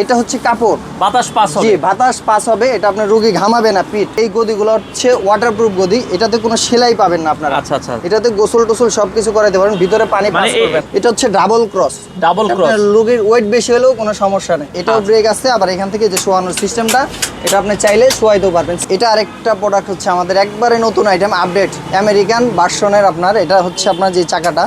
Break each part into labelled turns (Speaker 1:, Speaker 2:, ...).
Speaker 1: এটা হচ্ছে কাপড়।
Speaker 2: বাতাস পাস
Speaker 1: জি
Speaker 2: হবে।
Speaker 1: বাতাস পাস হবে এটা আপনার রোগী ঘামাবে না পিঠ। এই গদিগুলো হচ্ছে ওয়াটারপ্রুফ গদি এটাতে কোনো সেলাই পাবেন না আপনারা।
Speaker 2: আচ্ছা, আচ্ছা।
Speaker 1: এটাতে গোসল টোসল সবকিছু করাতে পারেন ভিতরে পানি
Speaker 2: মানে
Speaker 1: পাস করবে এটা হচ্ছে ডাবল ক্রস
Speaker 2: Double cross।
Speaker 1: রোগীর ওয়েট বেশি হলেও কোনো সমস্যা নেই। এটাও
Speaker 2: আচ্ছা।
Speaker 1: ব্রেক আছে আবার এখান থেকে যে শোয়ানোর সিস্টেমটা এটা আপনি চাইলে শোয়াইতেও পারবেন। এটা আরেকটা প্রোডাক্ট হচ্ছে আমাদের একবারে নতুন আইটেম আপডেট আমেরিকান ভার্সনের আপনার এটা হচ্ছে আপনার যে চাকাটা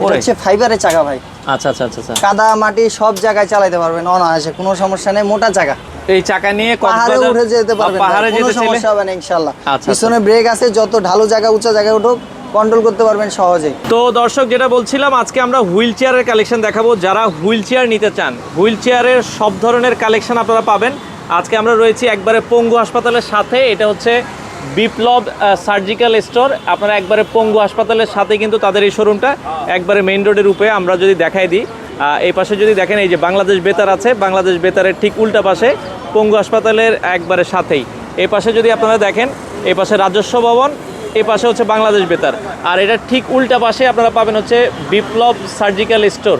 Speaker 1: এটা হচ্ছে ফাইবারের চাকা ভাই।
Speaker 2: আচ্ছা আচ্ছা আচ্ছা আচ্ছা।
Speaker 1: কাদা মাটি সব জায়গায় চালাতে পারবেন অনায়াসে কোনো সমস্যা নেই মোটা চাকা।
Speaker 2: এই চাকা নিয়ে
Speaker 1: পাহাড়ে উঠে যেতে পারবেন
Speaker 2: পাহাড়ে যেতে
Speaker 1: সমস্যা হবে না ইনশাল্লাহ
Speaker 2: আচ্ছা,
Speaker 1: পিছনে ব্রেক আছে যত ঢালু জায়গা উঁচা জায়গায় উঠুক কন্ট্রোল করতে পারবেন সহজেই।
Speaker 2: তো দর্শক যেটা বলছিলাম আজকে আমরা হুইল চেয়ারের কালেকশন দেখাবো। যারা হুইল চেয়ার নিতে চান হুইল চেয়ারের সব ধরনের কালেকশন আপনারা পাবেন। আজকে আমরা রয়েছি একবারে পঙ্গু হাসপাতালের সাথে এটা হচ্ছে বিপ্লব সার্জিক্যাল স্টোর। আপনারা একবারে পঙ্গু হাসপাতালের সাথে কিন্তু তাদের এই শোরুমটা একবারে মেইন রোডের উপরে আমরা যদি দেখাই দিই এই পাশে যদি দেখেন এই যে বাংলাদেশ বেতার আছে, বাংলাদেশ বেতারের ঠিক উল্টা পাশে পঙ্গু হাসপাতালের একবারে সাথেই। এই পাশে যদি আপনারা দেখেন, এই পাশে রাজস্ব ভবন, এই পাশে হচ্ছে বাংলাদেশ বেতার। আর এটা ঠিক উল্টা পাশে আপনারা পাবেন হচ্ছে বিপ্লব সার্জিক্যাল স্টোর।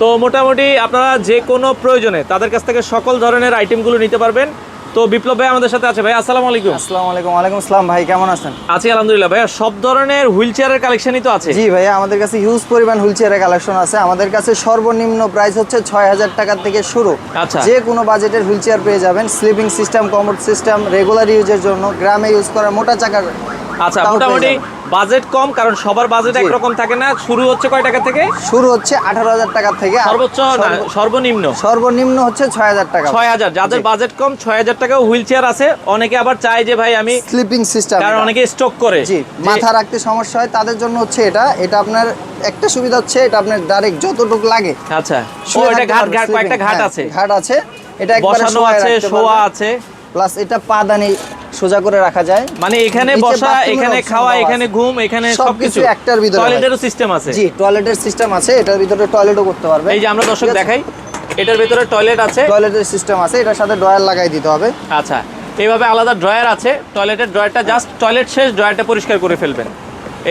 Speaker 2: তো মোটামুটি আপনারা যে কোনো প্রয়োজনে তাদের কাছ থেকে সকল ধরনের আইটেমগুলো নিতে পারবেন। তো বিপ্লব ভাই আমাদের সাথে আছে। ভাই আসসালামু আলাইকুম।
Speaker 1: আসসালামু আলাইকুম। ওয়ালাইকুম আসসালাম ভাই কেমন আছেন?
Speaker 2: আছি আলহামদুলিল্লাহ। ভাইয়া সব ধরনের হুইল চেয়ারের কালেকশনই তো আছে।
Speaker 1: জি ভাইয়া আমাদের কাছে হিউজ পরিমাণ হুইল চেয়ারের কালেকশন আছে। আমাদের কাছে সর্বনিম্ন প্রাইস হচ্ছে ছয় হাজার টাকা থেকে শুরু।
Speaker 2: আচ্ছা।
Speaker 1: যে কোনো বাজেটের হুইল চেয়ার পেয়ে যাবেন। Sleeping system commode system regular ইউজের জন্য। গ্রামে ইউজ করা মোটা চাকার
Speaker 2: আচ্ছা মোটামুটি। বাজেট কম কারণ সবার বাজেট একরকম থাকে না। শুরু হচ্ছে কয় টাকা থেকে?
Speaker 1: শুরু হচ্ছে আঠারো হাজার টাকা থেকে
Speaker 2: সর্বোচ্চ সর্বনিম্ন?
Speaker 1: সর্বনিম্ন হচ্ছে ছয় হাজার টাকা।
Speaker 2: ছয় হাজার যাদের বাজেট কম ছয় হাজার টাকাও হুইল চেয়ার আছে। অনেকে আবার চায় যে ভাই আমি
Speaker 1: স্লিপিং সিস্টেম
Speaker 2: কারণ অনেকে স্টক করে।
Speaker 1: জি মাথা রাখতে সমস্যা হয় তাদের জন্য হচ্ছে এটা। এটা আপনার একটা সুবিধা হচ্ছে এটা আপনার ডাইরেক্ট যতটুকু লাগে।
Speaker 2: আচ্ছা এটা ঘাট ঘাট কয়েকটা ঘাট
Speaker 1: হ্যাঁ,
Speaker 2: আছে।
Speaker 1: ঘাট আছে। এটা একবারে শোয়ায়
Speaker 2: আছে শোয়া আছে।
Speaker 1: প্লাস এটা পাদানি সোজা করে রাখা যায়।
Speaker 2: মানে এখানে বসা এখানে খাওয়া এখানে ঘুম এখানে
Speaker 1: সবকিছু একটার ভিতরে।
Speaker 2: টয়লেটেরও সিস্টেম আছে।
Speaker 1: জি টয়লেটের সিস্টেম আছে এটার ভিতরে টয়লেটও করতে পারবে।
Speaker 2: এই যে আমরা দর্শক দেখাই এটার ভিতরে টয়লেট আছে।
Speaker 1: টয়লেটের সিস্টেম আছে এটার সাথে ড্রয়ার লাগাই দিতে হবে।
Speaker 2: আচ্ছা এইভাবে আলাদা ড্রয়ার আছে। টয়লেটের ড্রয়ারটা জাস্ট টয়লেট শেষ ড্রয়ারটা পরিষ্কার করে ফেলবেন।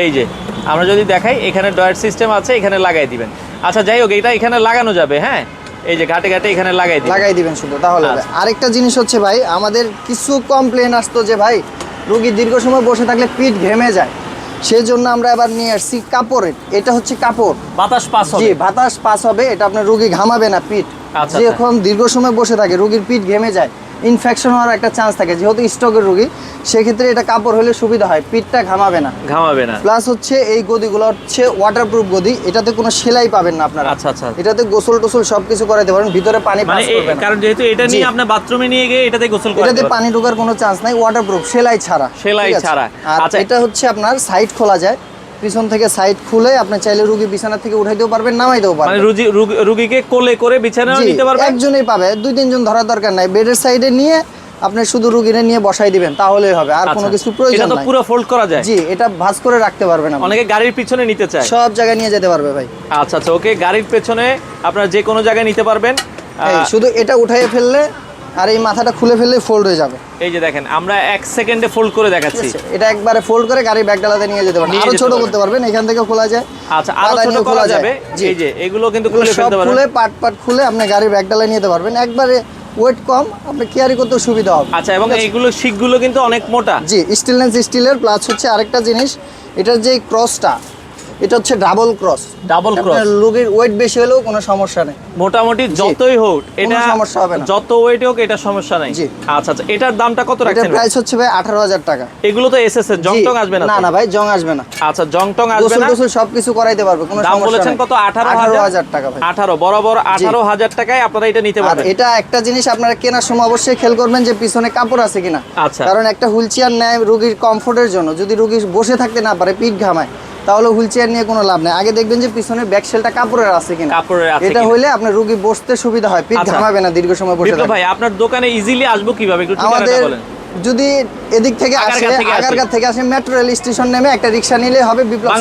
Speaker 2: এই যে আমরা যদি দেখাই এখানে ড্রয়ার সিস্টেম আছে এখানে লাগাই দিবেন। আচ্ছা যাই হোক এটা এখানে লাগানো যাবে হ্যাঁ? এই যে ঘাটে ঘাটে এখানে লাগাই
Speaker 1: লাগাই দিবেন শুধু তাহলে
Speaker 2: আচ্ছা।
Speaker 1: আরেকটা জিনিস হচ্ছে ভাই আমাদের কিছু কমপ্লেন আসতো যে ভাই রুগী দীর্ঘ সময় বসে থাকলে পিঠ ঘেমে যায়। সেই জন্য আমরা এবার নিয়ে আসছি কাপড়ের। এটা হচ্ছে কাপড়।
Speaker 2: বাতাস পাস
Speaker 1: জি
Speaker 2: হবে
Speaker 1: বাতাস পাস হবে এটা আপনার রুগী ঘামাবে না পিঠ।
Speaker 2: আচ্ছা,
Speaker 1: যখন দীর্ঘ সময় বসে থাকে রুগীর পিঠ ঘেমে যায়। ইনফেকশন হওয়ার একটা চান্স থাকে। যেহেতু স্টকের রুগী সেক্ষেত্রে এটা কাপড় হলে সুবিধা হয় পিঠটা ঘামাবে না।
Speaker 2: ঘামাবে না।
Speaker 1: প্লাস হচ্ছে এই গদিগুলো হচ্ছে ওয়াটারপ্রুফ গদি এটাতে কোনো সেলাই পাবেন না আপনারা।
Speaker 2: আচ্ছা, আচ্ছা।
Speaker 1: এটাতে গোসল টোসল সবকিছু করাতে পারেন ভিতরে পানি
Speaker 2: মানে
Speaker 1: পাস
Speaker 2: এ-
Speaker 1: করবে
Speaker 2: কারণ যেহেতু এটা নিয়ে
Speaker 1: জি।
Speaker 2: আপনার বাথরুমে নিয়ে গিয়ে এটাতে গোসল করতে
Speaker 1: এটাতে পানি ঢোকার কোনো চান্স নাই ওয়াটারপ্রুফ সেলাই ছাড়া।
Speaker 2: সেলাই ছাড়া। আচ্ছা।
Speaker 1: এটা হচ্ছে আপনার সাইড খোলা যায়। পিছন থেকে সাইড খুলে আপনি চাইলে রুগী বিছানা থেকে উঠাইতেও পারবেন নামাইতেও
Speaker 2: মানে
Speaker 1: পারবেন।
Speaker 2: রুগী রুগী- রুগীকে কোলে করে বিছানাও
Speaker 1: জি,
Speaker 2: নিতে পারবেন?
Speaker 1: একজনই পাবে দুই তিনজন ধরার দরকার নাই। বেডের সাইডে নিয়ে আপনি শুধু রুগীরে নিয়ে বসাই দিবেন তাহলেই হবে আর কোনো
Speaker 2: আচ্ছা।
Speaker 1: কিছু প্রয়োজন
Speaker 2: এটা তো
Speaker 1: নাই।
Speaker 2: পুরো ফোল্ড করা যায়।
Speaker 1: জি এটা ভাঁজ করে রাখতে পারবেন আপনি।
Speaker 2: অনেকে গাড়ির পিছনে নিতে চায়।
Speaker 1: সব জায়গায় নিয়ে যেতে পারবে ভাই।
Speaker 2: আচ্ছা আচ্ছা ওকে গাড়ির পেছনে আপনারা যে কোনো জায়গায় নিতে পারবেন।
Speaker 1: শুধু এটা উঠাইয়ে ফেললে আর এই মাথাটা খুলে ফেললে ফোল্ড হয়ে যাবে।
Speaker 2: এই যে দেখেন আমরা এক সেকেন্ডে ফোল্ড করে দেখাচ্ছি।
Speaker 1: এটা একবারে ফোল্ড করে গাড়ি ব্যাগডালাতে নিয়ে যেতে পারবেন।
Speaker 2: আরও
Speaker 1: ছোট
Speaker 2: পারবেন।
Speaker 1: করতে পারবেন এখান থেকে খোলা যায়।
Speaker 2: আচ্ছা
Speaker 1: আরও
Speaker 2: ছোট করা
Speaker 1: খোলা।
Speaker 2: যাবে। এই যে এগুলো কিন্তু খুলে ফেলতে
Speaker 1: খুলে পাট পাট খুলে আপনি গাড়ির ব্যাগডালায় নিয়ে যেতে পারবেন। একবারে ওয়েট কম আপনি ক্যারি করতে সুবিধা হবে।
Speaker 2: আচ্ছা এবং এইগুলো শিকগুলো কিন্তু অনেক মোটা।
Speaker 1: জি স্টিলনেস স্টিলের প্লাস হচ্ছে আরেকটা জিনিস। এটার যে ক্রসটা এটা হচ্ছে ডাবল ক্রস
Speaker 2: ডাবল ক্রস
Speaker 1: রোগীর ওয়েট বেশি হলেও কোনো সমস্যা নেই।
Speaker 2: মোটামুটি যতই হোক এটা
Speaker 1: সমস্যা হবে না।
Speaker 2: যত ওয়েট হোক এটা সমস্যা নাই। আচ্ছা আচ্ছা এটার দামটা কত রাখছেন? ভাই?
Speaker 1: প্রাইস হচ্ছে ভাই আঠারো হাজার টাকা।
Speaker 2: এগুলো তো এসএস এর জং। টং আসবে না
Speaker 1: না না ভাই জং আসবে না।
Speaker 2: আচ্ছা জং টং আসবে
Speaker 1: গোসল
Speaker 2: না?
Speaker 1: টোসল সবকিছু করাইতে পারবে কোনো সমস্যা নেই।
Speaker 2: কত? আঠারো
Speaker 1: আঠারো
Speaker 2: হাজার
Speaker 1: হাজার টাকা ভাই।
Speaker 2: আঠারো বরাবর আঠারো হাজার টাকায় আপনারা এটা নিতে পারবেন।
Speaker 1: এটা একটা জিনিস আপনারা কেনার সময় অবশ্যই খেয়াল করবেন যে পিছনে কাপড় আছে কিনা।
Speaker 2: আচ্ছা।
Speaker 1: কারণ একটা হুইল চেয়ার নেয় রুগীর কমফোর্টের জন্য। যদি রুগী বসে থাকতে না পারে পিঠ ঘামায়। তাহলে হুইল চেয়ার নিয়ে কোনো লাভ নেই। আগে দেখবেন যে পিছনে ব্যাক সেলটা কাপড়ের আছে কিনা।
Speaker 2: কাপড়ের আছে
Speaker 1: এটা। হইলে আপনার রোগী বসতে সুবিধা হয়। পিঠ
Speaker 2: আচ্ছা।
Speaker 1: ঘামাবে না দীর্ঘ সময় বসে
Speaker 2: ভাই আপনার দোকানে ইজিলি আসব কীভাবে? একটু ঠিকানাটা বলেন।
Speaker 1: যদি এদিক থেকে আসে
Speaker 2: আগারগাঁ থেকে আসে।
Speaker 1: মেট্রো রেল স্টেশন নেমে একটা রিক্সা নিলে হবে বিপ্লব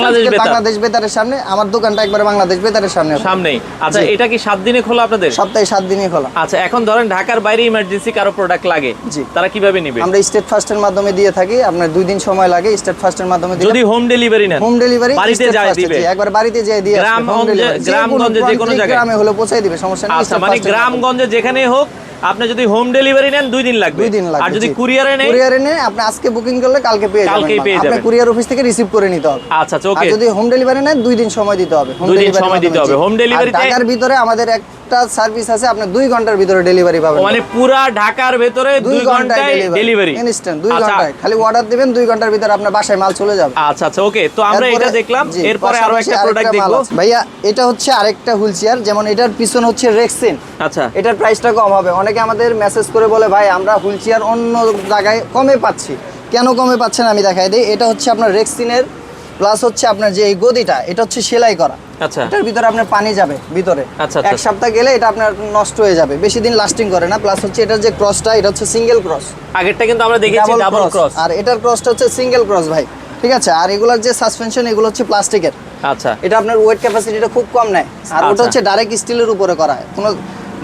Speaker 2: বাংলাদেশ
Speaker 1: বেতারের সামনে আমার দোকানটা একবারে বাংলাদেশ বেতারের সামনে হবে।
Speaker 2: সামনেই আচ্ছা এটা কি সাত দিনে খোলা আপনাদের
Speaker 1: সপ্তাহে সাত দিনই খোলা
Speaker 2: আচ্ছা এখন ধরেন ঢাকার বাইরে ইমার্জেন্সি কারও প্রোডাক্ট লাগে
Speaker 1: জি।
Speaker 2: তারা কীভাবে নিবে
Speaker 1: আমরা স্টেট ফার্স্টের মাধ্যমে দিয়ে থাকি আপনার দুই দিন সময় লাগে স্টেট ফার্স্টের মাধ্যমে
Speaker 2: যদি হোম ডেলিভারি নেন
Speaker 1: হোম ডেলিভারি
Speaker 2: বাড়িতে যায় দিবে
Speaker 1: একবার বাড়িতে যেয়ে দিয়ে
Speaker 2: গ্রামগঞ্জে
Speaker 1: কোনো
Speaker 2: যে কোনো জায়গায়।
Speaker 1: গ্রামে হলে পৌঁছাই দিবে সমস্যা নেই
Speaker 2: আচ্ছা মানে। গ্রামগঞ্জে যেখানেই হোক আপনি যদি হোম ডেলিভারি নেন দুই দিন লাগবে
Speaker 1: দুই দিন লাগবে
Speaker 2: আর যদি। কুরিয়ারে নেন
Speaker 1: কুরিয়ারে নেন আপনি আজকে বুকিং করলে কালকে পেয়ে যাবেন
Speaker 2: কালকে
Speaker 1: পেয়ে
Speaker 2: পেয়ে
Speaker 1: আপনি
Speaker 2: যাবেন।
Speaker 1: কুরিয়ার অফিস থেকে রিসিভ করে নিতে হবে
Speaker 2: আচ্ছা আচ্ছা
Speaker 1: আর
Speaker 2: ওকে
Speaker 1: যদি হোম ডেলিভারি নেন দুই দিন সময় দিতে হবে হোম
Speaker 2: দুই দিন সময় দিতে হবে।
Speaker 1: হোম
Speaker 2: ডেলিভারি টাকার
Speaker 1: ঢাকার ভিতরে আমাদের একটা সার্ভিস আছে আপনি দুই ঘণ্টার ভিতরে ডেলিভারি পাবেন।
Speaker 2: মানে পুরা ঢাকার ভেতরে দুই ঘন্টায় ডেলিভারি
Speaker 1: ইনস্ট্যান্ট দুই
Speaker 2: আচ্ছা।
Speaker 1: ঘন্টায়। খালি অর্ডার দিবেন দুই ঘণ্টার ভিতরে আপনার বাসায় মাল চলে যাবে।
Speaker 2: আচ্ছা আচ্ছা ওকে তো আমরা এটা দেখলাম। এরপরে
Speaker 1: আরও
Speaker 2: একটা প্রোডাক্ট দেখব।
Speaker 1: ভাইয়া এটা হচ্ছে আরেকটা হুইল চেয়ার যেমন এটার পিছনে হচ্ছে রেক্সিন
Speaker 2: আচ্ছা।
Speaker 1: এটার প্রাইসটা কম হবে। অনেকে আমাদের মেসেজ করে বলে ভাই আমরা হুইল চেয়ার অন্য জায়গায় কমে পাচ্ছি। কেন কমে পাচ্ছেন আমি দেখাই দিই? এটা হচ্ছে আপনার রেক্সিনের প্লাস হচ্ছে আপনার যে এই গদিটা এটা হচ্ছে সেলাই করা।
Speaker 2: আচ্ছা।
Speaker 1: এটার ভিতরে আপনার পানি যাবে ভিতরে।
Speaker 2: আচ্ছা, আচ্ছা।
Speaker 1: এক সপ্তাহ গেলে এটা আপনার নষ্ট হয়ে যাবে বেশি দিন লাস্টিং করে না। প্লাস হচ্ছে এটার যে ক্রসটা এটা হচ্ছে সিঙ্গেল ক্রস
Speaker 2: আগেরটা কিন্তু আমরা দেখেছি ডাবল ক্রস
Speaker 1: আর এটার ক্রসটা হচ্ছে সিঙ্গেল ক্রস ভাই ঠিক আছে? আর এগুলোর যে সাসপেনশন এগুলো হচ্ছে প্লাস্টিকের
Speaker 2: আচ্ছা।
Speaker 1: এটা আপনার ওয়েট ক্যাপাসিটিটা খুব কম নেয়। আর ওটা
Speaker 2: আচ্ছা।
Speaker 1: হচ্ছে ডাইরেক্ট স্টিলের উপরে করা হয়। কোনো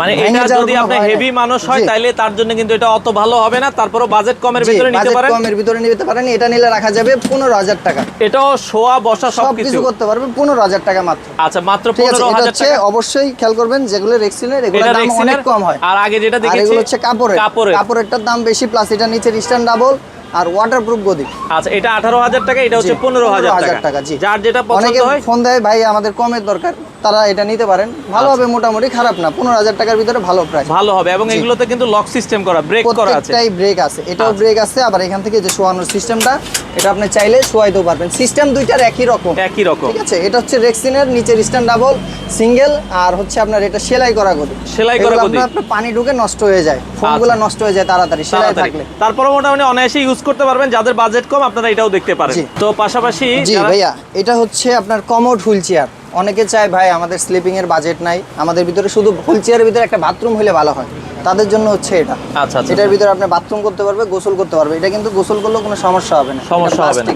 Speaker 2: মানে এটা যদি আপনি হেভি মানুষ হয় তাইলে তার জন্য কিন্তু এটা অত ভালো হবে না। তারপরও বাজেট কমের ভিতরে নিতে পারেন।
Speaker 1: কমের ভিতরে নিতে পারেন এটা নিলে রাখা যাবে পনেরো হাজার টাকা।
Speaker 2: এটাও শোয়া বসা সবকিছু।
Speaker 1: করতে পারবে পনেরো হাজার টাকা মাত্র।
Speaker 2: আচ্ছা মাত্র
Speaker 1: ঠিক আছে
Speaker 2: পনেরো
Speaker 1: এটা
Speaker 2: হাজার
Speaker 1: হচ্ছে
Speaker 2: টাকা।
Speaker 1: অবশ্যই খেয়াল করবেন যেগুলো রেক্সিনের এগুলোর দাম অনেক কম হয়।
Speaker 2: আর আগে যেটা দেখেছি
Speaker 1: এগুলো হচ্ছে কাপড়ের।
Speaker 2: কাপড়ের।
Speaker 1: কাপড়েরটার দাম বেশি প্লাস এটা নিচে রিস্টার্ন ডাবল আর ওয়াটারপ্রুফ গদি।
Speaker 2: আচ্ছা এটা আঠারো হাজার টাকা এটা হচ্ছে পনেরো হাজার
Speaker 1: 15,000
Speaker 2: টাকা।
Speaker 1: টাকা, জি।
Speaker 2: যার যেটা পছন্দ হয়
Speaker 1: ফোন দেয় ভাই আমাদের কমের দরকার। তারা এটা নিতে পারেন। ভালো
Speaker 2: আচ্ছা।
Speaker 1: হবে মোটামুটি খারাপ না পনেরো হাজার টাকার ভিতরে ভালো প্রাইস
Speaker 2: ভালো হবে এবং এগুলোতে কিন্তু লক সিস্টেম করা ব্রেক করা আছে।
Speaker 1: প্রত্যেকটাই ব্রেক আছে এটাও
Speaker 2: আচ্ছা।
Speaker 1: ব্রেক আছে আবার এখান থেকে যে শোয়ানোর সিস্টেমটা এটা আপনি চাইলে শোয়াইতেও পারবেন। সিস্টেম দুইটার একই রকম।
Speaker 2: একই রকম।
Speaker 1: ঠিক আছে? এটা হচ্ছে রেক্সিনের নিচের স্ট্যান্ড ডাবল সিঙ্গেল আর হচ্ছে আপনার এটা সেলাই করা গদি।
Speaker 2: সেলাই করা গদি।
Speaker 1: আপনার- আপনার পানি ঢুকে নষ্ট হয়ে যায়। ফোনগুলো
Speaker 2: আচ্ছা।
Speaker 1: নষ্ট হয়ে যায় তাড়াতাড়ি সেলাই থাকলে।
Speaker 2: তারপরে মোটামুটি অনায়াসে ইউজ করতে পারবেন যাদের বাজেট কম আপনারা এটাও দেখতে পারেন। তো পাশাপাশি
Speaker 1: জি ভাইয়া এটা হচ্ছে আপনার কমোড হুইল চেয়ার অনেকে চায় ভাই আমাদের স্লিপিং এর বাজেট নাই। আমাদের ভিতরে শুধু হুইল চেয়ারের ভিতরে একটা বাথরুম হলে ভালো হয়। তাদের জন্য হচ্ছে এটা।
Speaker 2: আচ্ছা আচ্ছা।
Speaker 1: এটার ভিতরে আপনি বাথরুম করতে পারবে গোসল করতে পারবে। এটা কিন্তু গোসল করলেও কোনো সমস্যা হবে না।
Speaker 2: সমস্যা হবে না।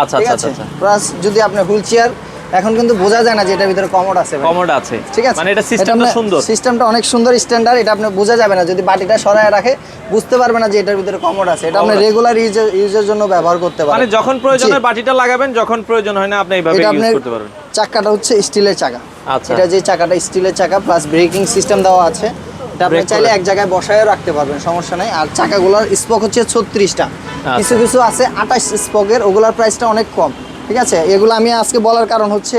Speaker 2: আচ্ছা, আচ্ছা, আচ্ছা।
Speaker 1: প্লাস যদি আপনি হুইল চেয়ার এখন কিন্তু বোঝা যায় না যে এটার ভিতরে কমোড আছে ভাই।
Speaker 2: কমোড আছে।
Speaker 1: ঠিক আছে?
Speaker 2: মানে এটা সিস্টেমটা সুন্দর।
Speaker 1: সিস্টেমটা অনেক সুন্দর স্ট্যান্ডার্ড এটা আপনি বোঝা যাবে না। যদি বাটিটা সরায় রাখে বুঝতে পারবে না যে এটার ভিতরে কমোড আছে। এটা আপনি। রেগুলার ইউজের জন্য ব্যবহার করতে পারেন।
Speaker 2: মানে যখন প্রয়োজন। হয় বাটিটা লাগাবেন যখন প্রয়োজন হয় না আপনি এইভাবে ইউজ করতে পারবেন।
Speaker 1: চাকাটা হচ্ছে স্টিলের চাকা।
Speaker 2: আচ্ছা।
Speaker 1: এটা যে চাকাটা স্টিলের চাকা প্লাস ব্রেকিং সিস্টেম দেওয়া আছে। এটা আপনি চাইলে এক জায়গায় বসায়ও রাখতে পারবেন সমস্যা নাই। আর চাকাগুলোর স্পক হচ্ছে ছত্রিশটা।
Speaker 2: টা
Speaker 1: কিছু কিছু আছে আঠাশ স্পকের ওগুলোর প্রাইসটা অনেক কম। ঠিক আছে? এগুলো আমি আজকে বলার কারণ হচ্ছে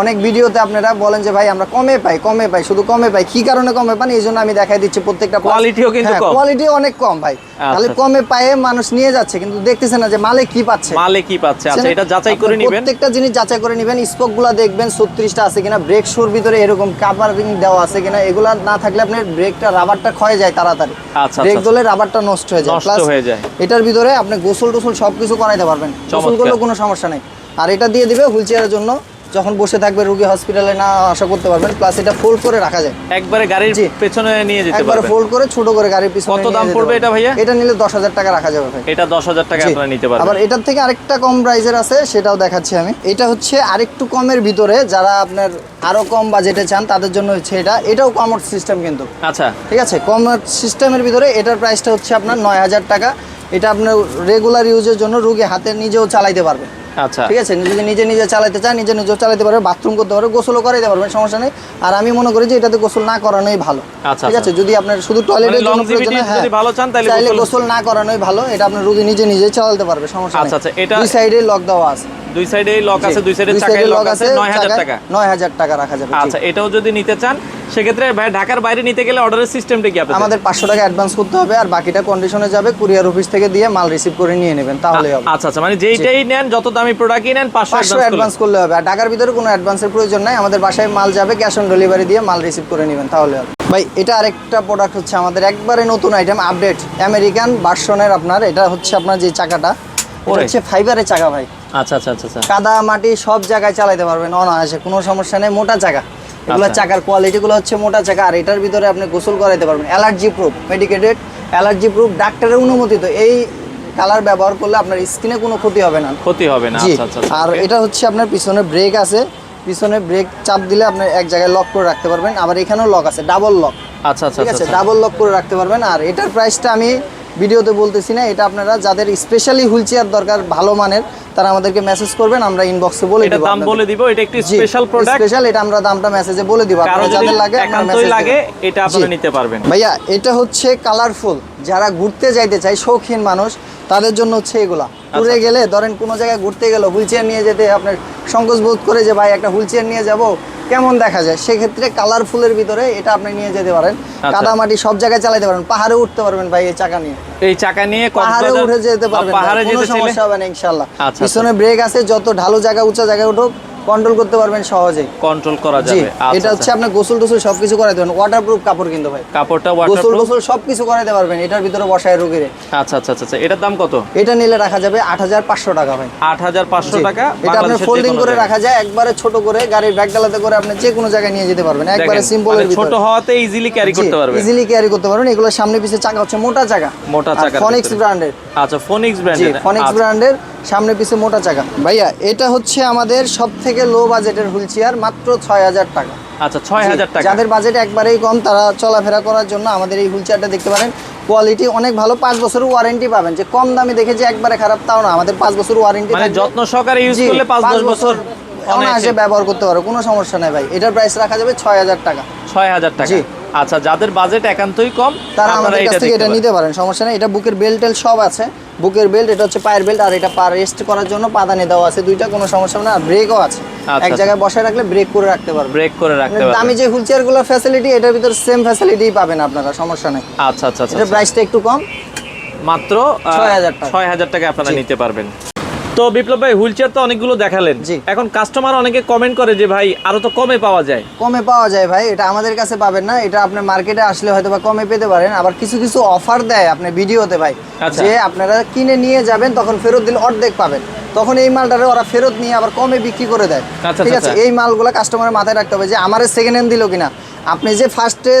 Speaker 1: অনেক ভিডিওতে আপনারা বলেন যে ভাই আমরা কমে পাই কমে পাই শুধু কমে পাই। কি কারণে কমে পান? এই জন্য আমি দেখাই দিচ্ছি প্রত্যেকটা
Speaker 2: Quality ও কিন্তু কম।
Speaker 1: কোয়ালিটি অনেক কম ভাই। তাহলে
Speaker 2: আচ্ছা।
Speaker 1: কমে পায়ে মানুষ নিয়ে যাচ্ছে কিন্তু দেখতেছে না যে মালে কি পাচ্ছে।
Speaker 2: মালে কি পাচ্ছে। আচ্ছা এটা যাচাই করে নেবেন।
Speaker 1: প্রত্যেকটা জিনিস যাচাই করে নেবেন। স্পোকগুলা দেখবেন ছত্রিশটা আছে কিনা ব্রেক শুর ভিতরে এরকম কাভারিং দেওয়া আছে কিনা এগুলা না থাকলে আপনার ব্রেকটা রাবারটা ক্ষয় যায় তাড়াতাড়ি।
Speaker 2: আচ্ছা,
Speaker 1: ব্রেক
Speaker 2: আচ্ছা।
Speaker 1: দলে রাবারটা নষ্ট হয়ে যায়।
Speaker 2: নষ্ট হয়ে যায়।
Speaker 1: এটার ভিতরে আপনি গোসল টোসল সবকিছু করাইতে পারবেন। গোসল। করলেও কোনো সমস্যা নেই। আর এটা দিয়ে দিবে হুইল চেয়ারের জন্য যখন বসে থাকবে রুগী হসপিটালে না আশা করতে পারবেন প্লাস এটা ফোল্ড করে রাখা যায়।
Speaker 2: একবারে গাড়ির পেছনে নিয়ে যেতে
Speaker 1: একবার ফোল্ড করে ছোট করে গাড়ির পিছনে
Speaker 2: কত দাম পড়বে এটা ভাইয়া?
Speaker 1: এটা নিলে দশ হাজার টাকা রাখা যাবে ভাই
Speaker 2: এটা দশ হাজার টাকা আপনারা নিতে পারবেন।
Speaker 1: আবার এটার থেকে আরেকটা কম প্রাইজের আছে সেটাও দেখাচ্ছি আমি। এটা হচ্ছে আরেকটু কমের ভিতরে যারা আপনার আরও কম বাজেটে চান তাদের জন্য হচ্ছে এটা। এটাও কমার্স সিস্টেম কিন্তু।
Speaker 2: আচ্ছা।
Speaker 1: ঠিক আছে? কমার্স সিস্টেমের ভিতরে এটার প্রাইসটা হচ্ছে আপনার নয় হাজার টাকা। এটা আপনার রেগুলার ইউজের জন্য রুগী হাতে নিজেও চালাইতে পারবে।
Speaker 2: আচ্ছা।
Speaker 1: ঠিক আছে যদি নিজে নিজে চালাতে চায় নিজে নিজেও চালাতে পারবে বাথরুম করতে পারবে গোসলও করাইতে পারবে সমস্যা নেই। আর আমি মনে করি যে এটাতে গোসল না করানোই ভালো।
Speaker 2: আচ্ছা,
Speaker 1: ঠিক আছে যদি আপনার শুধু টয়লেটের
Speaker 2: মানে
Speaker 1: জন্য প্রয়োজন হয়,
Speaker 2: যদি ভালো চান তাহলে গোসল-
Speaker 1: গোসল না করানোই ভালো এটা আপনার রোগী নিজে নিজে চালাতে পারবে সমস্যা নেই।
Speaker 2: আচ্ছা, আচ্ছা, এটা-
Speaker 1: দুই সাইডে লক দেওয়া আছে।
Speaker 2: দুই সাইডে লক আছে দুই সাইডে চাকায় লক আছে নয় হাজার
Speaker 1: চাকায়
Speaker 2: টাকা।
Speaker 1: নয় হাজার টাকা রাখা যাবে
Speaker 2: আচ্ছা এটাও যদি নিতে চান সেক্ষেত্রে ভাই ঢাকার বাইরে নিতে গেলে অর্ডারের সিস্টেমটা কি আপনাদের?
Speaker 1: আমাদের পাঁচশো টাকা অ্যাডভান্স করতে হবে আর বাকিটা কন্ডিশনে যাবে কুরিয়ার অফিস থেকে দিয়ে মাল রিসিভ করে নিয়ে নেবেন তাহলেই হবে।
Speaker 2: আচ্ছা আচ্ছা মানে যেইটাই নেন যত দামি প্রোডাক্টই নেন পাঁচশো
Speaker 1: পাঁচশো
Speaker 2: অ্যাডভান্স
Speaker 1: অ্যাডভান্স করলে হবে। আর ঢাকার ভিতরে কোনো অ্যাডভান্সের প্রয়োজন নাই আমাদের বাসায় মাল যাবে ক্যাশ অন ডেলিভারি দিয়ে মাল রিসিভ করে নেবেন তাহলে হবে। ভাই এটা আরেকটা প্রোডাক্ট হচ্ছে আমাদের একবারে নতুন আইটেম আপডেট আমেরিকান ভার্সনের আপনার এটা হচ্ছে আপনার যে চাকাটা এটা
Speaker 2: ওরে।
Speaker 1: হচ্ছে ফাইবারের চাকা ভাই।
Speaker 2: আচ্ছা আচ্ছা আচ্ছা
Speaker 1: কাদা মাটি সব জায়গায় চালাতে পারবেন অনায়াসে কোনো সমস্যা নেই মোটা চাকা। এগুলো। চাকার কোয়ালিটিগুলো হচ্ছে মোটা চাকা আর এটার ভিতরে আপনি গোসল করাইতে পারবেন। Allergy proof medicated allergy proof ডাক্তারের অনুমোদিত। এই কালার ব্যবহার করলে আপনার স্কিনে কোনো ক্ষতি হবে না।
Speaker 2: ক্ষতি হবে না।
Speaker 1: আর এটা হচ্ছে আপনার পিছনে ব্রেক আছে। পিছনে ব্রেক চাপ দিলে আপনি এক জায়গায় লক করে রাখতে পারবেন। আবার এখানেও লক আছে ডাবল লক
Speaker 2: আচ্ছা আচ্ছা
Speaker 1: ঠিক আছে?
Speaker 2: আচ্ছা
Speaker 1: ডাবল লক করে রাখতে পারবেন। আর এটার প্রাইসটা আমি ভিডিওতে বলতেছি না এটা আপনারা যাদের স্পেশালি হুইল চেয়ার দরকার ভালো মানের তারা আমাদেরকে মেসেজ করবেন আমরা ইনবক্সে বলে
Speaker 2: এটা
Speaker 1: দিব
Speaker 2: দাম বলে দিব এটা একটি স্পেশাল প্রোডাক্ট
Speaker 1: স্পেশাল এটা আমরা দামটা মেসেজে বলে দিব। আপনারা যাদের লাগে আপনারা মেসেজ
Speaker 2: লাগে এটা আপনারা নিতে পারবেন।
Speaker 1: ভাইয়া এটা হচ্ছে কালারফুল যারা ঘুরতে যাইতে চায় শৌখিন মানুষ তাদের জন্য হচ্ছে এগুলা। ঘুরে গেলে ধরেন কোনো জায়গায় ঘুরতে গেল হুইল চেয়ার নিয়ে যেতে আপনার সংকোচ বোধ করে যে ভাই একটা হুইল চেয়ার নিয়ে যাব। কেমন দেখা যায়? সেক্ষেত্রে কালারফুলের ভিতরে এটা আপনি নিয়ে যেতে পারেন।
Speaker 2: আচ্ছা।
Speaker 1: কাদামাটি সব জায়গায় চালাতে পারেন। পাহাড়ে উঠতে পারবেন ভাই এই চাকা নিয়ে।
Speaker 2: এই চাকা নিয়ে
Speaker 1: পাহাড়ে উঠে যেতে পারবেন
Speaker 2: পাহাড়ে
Speaker 1: কোনো সমস্যা হবে না ইনশাল্লাহ
Speaker 2: আচ্ছা,
Speaker 1: পিছনে ব্রেক আছে যত ঢালু জায়গা উঁচা জায়গায় উঠুক কন্ট্রোল করতে পারবেন সহজেই।
Speaker 2: কন্ট্রোল করা যাবে। আচ্ছা,
Speaker 1: এটা হচ্ছে
Speaker 2: আচ্ছা।
Speaker 1: আপনার গোসল টোসল সবকিছু করাতে পারবেন ওয়াটারপ্রুফ কাপড় কিন্তু ভাই।
Speaker 2: কাপড়টা
Speaker 1: গোসল
Speaker 2: ওয়াটারপ্রুফ
Speaker 1: গোসল সবকিছু করাতে পারবেন এটার ভিতরে বসায় রোগীরে।
Speaker 2: আচ্ছা আচ্ছা আচ্ছা আচ্ছা। এটার দাম কত?
Speaker 1: এটা নিলে রাখা যাবে আট হাজার পাঁচশো টাকা ভাই।
Speaker 2: আট হাজার পাঁচশো
Speaker 1: জি।
Speaker 2: টাকা
Speaker 1: এটা আপনার ফোল্ডিং করে রাখা যায় একবারে ছোট করে গাড়ির ব্যাগ ডালাতে করে আপনি যে কোনো জায়গায় নিয়ে যেতে পারবেন। একবারে
Speaker 2: সিম্পল
Speaker 1: সিম্পলের
Speaker 2: মানে ছোট হওয়াতে ইজিলি ক্যারি করতে পারবেন।
Speaker 1: ইজিলি ক্যারি করতে পারবেন। এগুলো সামনে পিছে চাকা হচ্ছে মোটা চাকা।
Speaker 2: মোটা চাকা
Speaker 1: ফনিক্স ব্র্যান্ডের
Speaker 2: আচ্ছা ফোনিক্স ব্র্যান্ডের
Speaker 1: ফনিক্স ব্র্যান্ডের সামনে পিছে মোটা চাকা। ভাইয়া এটা হচ্ছে আমাদের সব থেকে লো বাজেটের হুইল চেয়ার মাত্র ছয় হাজার টাকা।
Speaker 2: আচ্ছা ছয় হাজার টাকা।
Speaker 1: যাদের বাজেট একবারেই কম তারা চলাফেরা করার জন্য আমাদের এই হুইল চেয়ারটা দেখতে পারেন। কোয়ালিটি অনেক ভালো পাঁচ বছরের ওয়ারেন্টি পাবেন। যে কম দামে দেখে যে একবারে খারাপ তাও না। আমাদের পাঁচ বছর ওয়ারেন্টি
Speaker 2: মানে যত্ন সহকারে ইউজ করলে পাঁচ দশ বছর
Speaker 1: অনায়াসে ব্যবহার করতে পারো কোনো সমস্যা নেই ভাই। এটার প্রাইস রাখা যাবে ছয় হাজার টাকা।
Speaker 2: ছয় হাজার টাকা। আচ্ছা যাদের বাজেট একান্তই কম
Speaker 1: তারা আমাদের কাছ থেকে এটা নিতে পারেন সমস্যা নেই। এটা বুকের বেল্ট টেল সব আছে। বুকের বেল্ট এটা হচ্ছে পায়ের বেল্ট আর এটা পা রেস্ট করার জন্য পাদানি দেওয়া আছে দুইটা কোনো সমস্যা না ব্রেকও আছে।
Speaker 2: আচ্ছা,
Speaker 1: এক
Speaker 2: আচ্ছা।
Speaker 1: জায়গায় বসায় রাখলে ব্রেক করে রাখতে পারবে।
Speaker 2: ব্রেক করে রাখতে
Speaker 1: পারবে।
Speaker 2: পারবেন
Speaker 1: দামি যে হুইল চেয়ারগুলোর ফ্যাসিলিটি এটার ভিতর সেম ফ্যাসিলিটি পাবেন আপনারা সমস্যা নেই।
Speaker 2: আচ্ছা আচ্ছা আচ্ছা
Speaker 1: এটা প্রাইসটা একটু কম।
Speaker 2: মাত্র
Speaker 1: 6,000 টাকা।
Speaker 2: ছয় হাজার টাকা আপনারা নিতে পারবেন। তো বিপ্লব ভাই হুইল চেয়ার তো অনেকগুলো দেখালেন। এখন কাস্টমার অনেকে কমেন্ট করে যে ভাই আরও তো কমে পাওয়া যায়।
Speaker 1: কমে পাওয়া যায় ভাই এটা আমাদের কাছে পাবেন না। এটা আপনার মার্কেটে আসলে হয়তো বা কমে পেতে পারেন। আবার কিছু কিছু অফার দেয় আপনি ভিডিওতে ভাই
Speaker 2: আচ্ছা।
Speaker 1: যে আপনারা কিনে নিয়ে যাবেন তখন ফেরত দিলে অর্ধেক পাবেন। তখন এই মালটারে ওরা ফেরত নিয়ে আবার কমে বিক্রি করে দেয়।
Speaker 2: আচ্ছা,
Speaker 1: ঠিক
Speaker 2: আচ্ছা,
Speaker 1: আছে?
Speaker 2: আচ্ছা।
Speaker 1: এই মালগুলো কাস্টমারের মাথায় রাখতে হবে যে আমার সেকেন্ড হ্যান্ড দিল কিনা। আপনি যে ফার্স্টে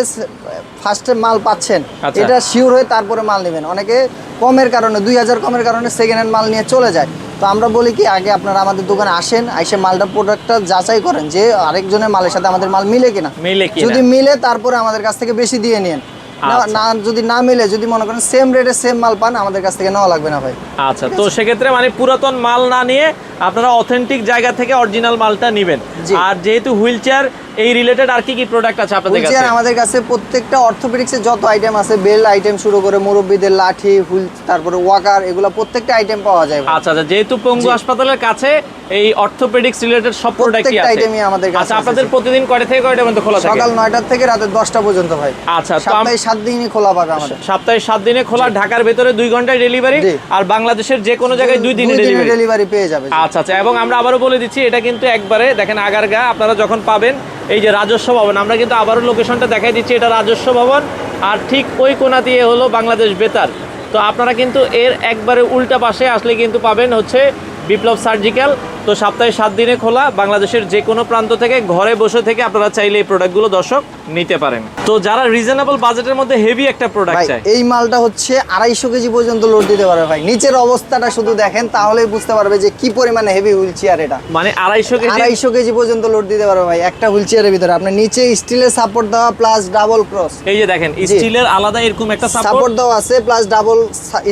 Speaker 1: ফার্স্টে মাল পাচ্ছেন। এটা শিওর হয়ে তারপরে মাল নেবেন। অনেকে কমের কারণে দুই হাজার কমের কারণে সেকেন্ড হ্যান্ড মাল নিয়ে চলে যায়। তো আমরা বলি কি আগে আপনারা আমাদের দোকানে আসেন এসে মালটা প্রোডাক্টটা যাচাই করেন যে আরেকজনের মালের সাথে আমাদের মাল মিলে কিনা।
Speaker 2: মিলে
Speaker 1: যদি মিলে তারপরে আমাদের কাছ থেকে বেশি দিয়ে নিন না-
Speaker 2: আচ্ছা।
Speaker 1: না যদি না মিলে যদি মনে করেন সেম রেটে সেম মাল পান আমাদের কাছ থেকে নেওয়া লাগবে না ভাই।
Speaker 2: আচ্ছা তো সেক্ষেত্রে মানে পুরাতন মাল না নিয়ে আপনারা অথেন্টিক জায়গা থেকে অরিজিনাল মালটা নেবেন। আর যেহেতু হুইল চেয়ার এই রিলেটেড আর কি কি প্রোডাক্ট আছে আপনাদের কাছে?
Speaker 1: আমাদের কাছে প্রত্যেকটা অর্থোপেডিক্সের যত আইটেম আছে বেল আইটেম শুরু করে মুরব্বীদের লাঠি হুইল তারপরে ওয়াকার এগুলো প্রত্যেকটা আইটেম পাওয়া যায়
Speaker 2: আচ্ছা আচ্ছা যেহেতু পঙ্গু হাসপাতালের কাছে এই অর্থোপেডিক্স রিলেটেড সব প্রোডাক্টই আছে।
Speaker 1: আইটেমই আমাদের কাছে
Speaker 2: আচ্ছা আপনাদের প্রতিদিন কয়টা থেকে কয়টা পর্যন্ত খোলা থাকে?
Speaker 1: সকাল নয়টার থেকে রাতের দশটা পর্যন্ত ভাই।
Speaker 2: আচ্ছা
Speaker 1: সপ্তাহে সাত দিনই খোলা পাবে আমাদের।
Speaker 2: সপ্তাহে সাত দিনে খোলা ঢাকার ভেতরে দুই ঘন্টায় ডেলিভারি আর বাংলাদেশের যে কোনো জায়গায় দুই দিনে ডেলিভারি
Speaker 1: ডেলিভারি পেয়ে যাবে
Speaker 2: আচ্ছা আচ্ছা এবং আমরা আবারও বলে দিচ্ছি, এটা কিন্তু একবারে দেখেন আগারগা আপনারা যখন পাবেন এই যে রাজস্ব ভবন, আমরা কিন্তু আবারও লোকেশনটা দেখাই দিচ্ছি, এটা রাজস্ব ভবন, আর ঠিক ওই কোনা দিয়ে হলো বাংলাদেশ বেতার। তো আপনারা কিন্তু এর একবারে উল্টা পাশে আসলে কিন্তু পাবেন হচ্ছে বিপ্লব সার্জিক্যাল তো সপ্তাহে সাত দিনে খোলা। বাংলাদেশের যে কোনো প্রান্ত থেকে ঘরে বসে থেকে আপনারা চাইলে এই প্রোডাক্টগুলো দর্শক নিতে পারেন। তো যারা রিজনেবল বাজেটের মধ্যে হেভি একটা প্রোডাক্ট চায়।
Speaker 1: এই মালটা হচ্ছে আড়াইশো কেজি পর্যন্ত লোড দিতে পারবে ভাই। নিচের অবস্থাটা শুধু দেখেন তাহলেই বুঝতে পারবে যে কি পরিমাণে হেভি হুইল চেয়ার এটা।
Speaker 2: মানে আড়াইশো কেজি?
Speaker 1: আড়াইশো কেজি পর্যন্ত লোড দিতে পারবে ভাই একটা হুইল চেয়ারের ভিতরে। আপনার নিচে স্টিলের সাপোর্ট দেওয়া প্লাস ডাবল ক্রস
Speaker 2: এই যে দেখেন স্টিলের আলাদা এরকম একটা সাপোর্ট
Speaker 1: দেওয়া আছে প্লাস ডাবল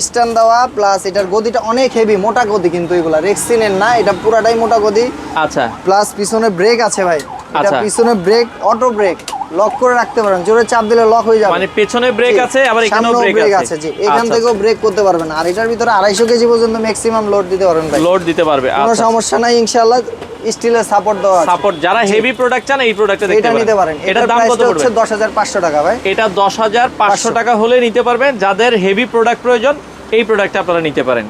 Speaker 1: স্ট্যান্ড দেওয়া প্লাস এটার গদিটা অনেক হেভি মোটা গদি কিন্তু এগুলা রেক্সিনের না এটা পুরাটাই মোটা গদি
Speaker 2: আচ্ছা।
Speaker 1: প্লাস পিছনে ব্রেক আছে ভাই। এটা
Speaker 2: আচ্ছা।
Speaker 1: পিছনে ব্রেক অটো ব্রেক লক করে রাখতে পারেন। জোরে চাপ দিলে লক হয়ে যাবে।
Speaker 2: মানে পেছনে ব্রেক আছে আবার এখানেও ব্রেক আছে।
Speaker 1: জি। এখান
Speaker 2: আচ্ছা,
Speaker 1: থেকেও ব্রেক করতে পারবেন। আর এটার ভিতরে আড়াইশো কেজি পর্যন্ত ম্যাক্সিমাম লোড দিতে পারবেন ভাই।
Speaker 2: লোড দিতে পারবে
Speaker 1: কোনো
Speaker 2: আচ্ছা
Speaker 1: সমস্যা নাই ইনশাআল্লাহ স্টিলের সাপোর্ট দেওয়া আছে।
Speaker 2: সাপোর্ট যারা হেভি প্রোডাক্ট চান এই প্রোডাক্টটা দেখতে পারেন।
Speaker 1: এটা নিতে পারেন।
Speaker 2: এটার দাম কত পড়বে?
Speaker 1: হচ্ছে দশ হাজার পাঁচশো টাকা ভাই।
Speaker 2: এটা দশ হাজার পাঁচশো টাকা হলে নিতে পারবেন। যাদের হেভি প্রোডাক্ট প্রয়োজন এই প্রোডাক্টটা আপনারা নিতে পারেন।